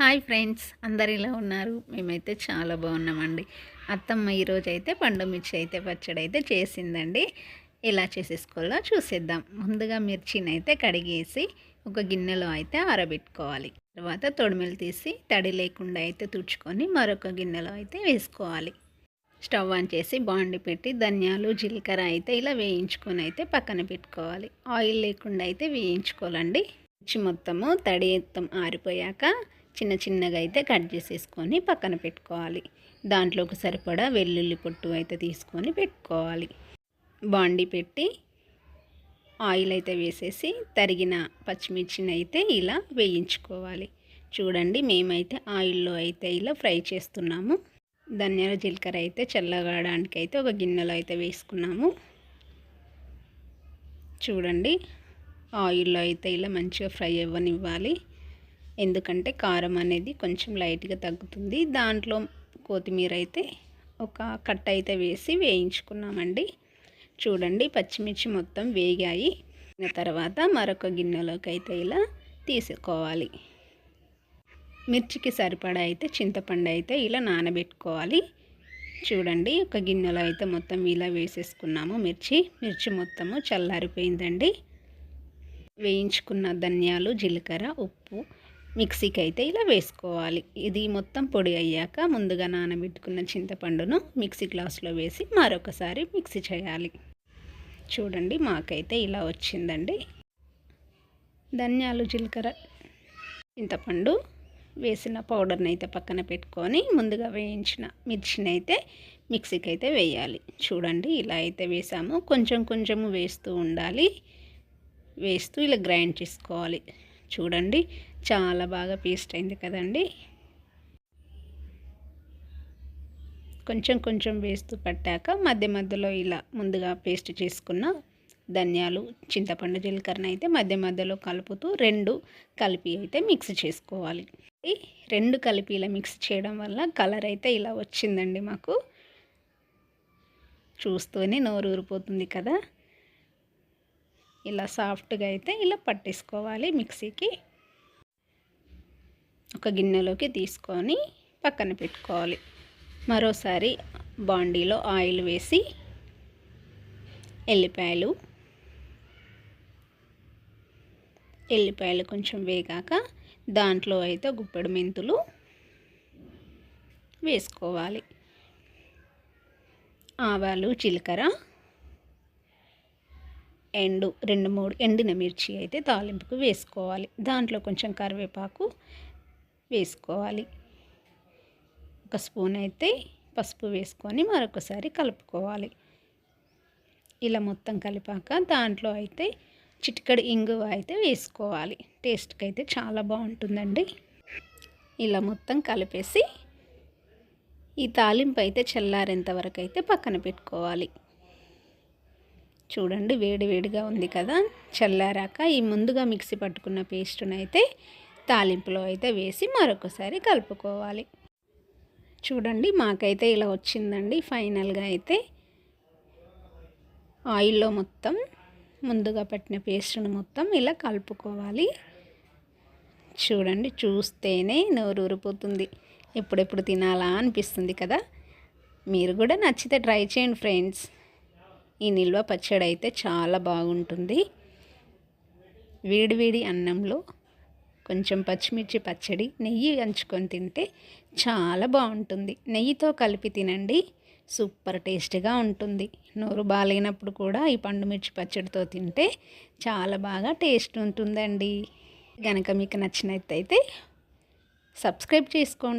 Hi friends అందరు ఇలా ఉన్నారు? మేమైతే చాలా బాగున్నామండి. అత్తమ్మ ఈరోజు అయితే పండు మిర్చి అయితే పచ్చడి అయితే చేసిందండి. ఎలా చేసేసుకోవాలో చూసేద్దాం. ముందుగా మిర్చిని అయితే కడిగేసి ఒక గిన్నెలో అయితే ఆరబెట్టుకోవాలి. తర్వాత తొడిమెలు తీసి తడి లేకుండా అయితే తుడుచుకొని మరొక గిన్నెలో అయితే వేసుకోవాలి. స్టవ్ ఆన్ చేసి బాండి పెట్టి ధనియాలు జీలకర్ర అయితే ఇలా వేయించుకొని అయితే పక్కన పెట్టుకోవాలి. ఆయిల్ లేకుండా అయితే వేయించుకోవాలండి. మిర్చి మొత్తము తడి మొత్తం ఆరిపోయాక చిన్న చిన్నగా అయితే కట్ చేసేసుకొని పక్కన పెట్టుకోవాలి. దాంట్లోకి సరిపడా వెల్లుల్లి పొట్టు అయితే తీసుకొని పెట్టుకోవాలి. బాండి పెట్టి ఆయిల్ అయితే వేసేసి తరిగిన పచ్చిమిర్చిని అయితే ఇలా వేయించుకోవాలి. చూడండి మేమైతే ఆయిల్లో అయితే ఇలా ఫ్రై చేస్తున్నాము. ధనియాల జీలకర్ర అయితే చల్లగడానికి అయితే ఒక గిన్నెలో అయితే వేసుకున్నాము. చూడండి ఆయిల్లో అయితే ఇలా మంచిగా ఫ్రై అవ్వనివ్వాలి. ఎందుకంటే కారం అనేది కొంచెం లైట్గా తగ్గుతుంది. దాంట్లో కొత్తిమీర అయితే ఒక కట్ట అయితే వేసి వేయించుకున్నామండి. చూడండి పచ్చిమిర్చి మొత్తం వేగాయి. తర్వాత మరొక గిన్నెలోకి అయితే ఇలా తీసుకోవాలి. మిర్చికి సరిపడా అయితే చింతపండు అయితే ఇలా నానబెట్టుకోవాలి. చూడండి ఒక గిన్నెలో అయితే మొత్తం ఇలా వేసేసుకున్నాము మిర్చి. మిర్చి మొత్తము చల్లారిపోయిందండి. వేయించుకున్న ధనియాలు జీలకర్ర ఉప్పు మిక్సీకి అయితే ఇలా వేసుకోవాలి. ఇది మొత్తం పొడి అయ్యాక ముందుగా నానబెట్టుకున్న చింతపండును మిక్సీ గ్లాస్లో వేసి మరొకసారి మిక్సీ చేయాలి. చూడండి మాకైతే ఇలా వచ్చిందండి. ధనియాలు జీలకర్ర చింతపండు వేసిన పౌడర్ని అయితే పక్కన పెట్టుకొని ముందుగా వేయించిన మిర్చిని అయితే మిక్సీకి అయితే వేయాలి. చూడండి ఇలా అయితే వేసాము. కొంచెం కొంచెము వేస్తూ ఉండాలి. వేస్తూ ఇలా గ్రైండ్ చేసుకోవాలి. చూడండి. చాలా బాగా పేస్ట్ అయింది కదండి. కొంచెం కొంచెం వేస్తూ పట్టాక మధ్య మధ్యలో ఇలా ముందుగా పేస్ట్ చేసుకున్న ధనియాలు చింతపండు జీలకర్ర అయితే మధ్య మధ్యలో కలుపుతూ రెండు కలిపి అయితే మిక్స్ చేసుకోవాలి. రెండు కలిపి ఇలా మిక్స్ చేయడం వల్ల కలర్ అయితే ఇలా వచ్చిందండి మాకు. చూస్తూనే నోరు ఊరిపోతుంది కదా. ఇలా సాఫ్ట్గా అయితే ఇలా పట్టేసుకోవాలి మిక్సీకి. ఒక గిన్నెలోకి తీసుకొని పక్కన పెట్టుకోవాలి. మరోసారి బాండీలో ఆయిల్ వేసి ఎల్లిపాయలు. ఎల్లిపాయలు కొంచెం వేగాక దాంట్లో అయితే గుప్పెడు మెంతులు వేసుకోవాలి. ఆవాలు జీలకర్ర ఎండు రెండు మూడు ఎండిన మిర్చి అయితే తాలింపుకు వేసుకోవాలి. దాంట్లో కొంచెం కరివేపాకు వేసుకోవాలి. ఒక స్పూన్ అయితే పసుపు వేసుకొని మరొకసారి కలుపుకోవాలి. ఇలా మొత్తం కలిపాక దాంట్లో అయితే చిటికడి ఇంగువ అయితే వేసుకోవాలి. టేస్ట్కి అయితే చాలా బాగుంటుందండి. ఇలా మొత్తం కలిపేసి ఈ తాలింపు అయితే చల్లారేంత వరకు అయితే పక్కన పెట్టుకోవాలి. చూడండి వేడివేడిగా ఉంది కదా. చల్లారాక ఈ ముందుగా మిక్సీ పట్టుకున్న పేస్టును అయితే తాలింపులో అయితే వేసి మరొకసారి కలుపుకోవాలి. చూడండి మాకైతే ఇలా వచ్చిందండి. ఫైనల్గా అయితే ఆయిల్లో మొత్తం ముందుగా పెట్టిన పేస్ట్ను మొత్తం ఇలా కలుపుకోవాలి. చూడండి చూస్తేనే నోరు ఊరిపోతుంది. ఎప్పుడెప్పుడు తినాలా అనిపిస్తుంది కదా. మీరు కూడా నచ్చితే ట్రై చేయండి ఫ్రెండ్స్. ఈ నిల్వ పచ్చడి అయితే చాలా బాగుంటుంది. వేడివేడి అన్నంలో కొంచెం పచ్చిమిర్చి పచ్చడి నెయ్యి అంచుకొని తింటే చాలా బాగుంటుంది. నెయ్యితో కలిపి తినండి సూపర్ టేస్ట్గా ఉంటుంది. నోరు బాగాలేనప్పుడు కూడా ఈ పండు మిర్చి పచ్చడితో తింటే చాలా బాగా టేస్ట్ ఉంటుందండి. కనుక మీకు నచ్చినట్టయితే సబ్స్క్రైబ్ చేసుకోండి.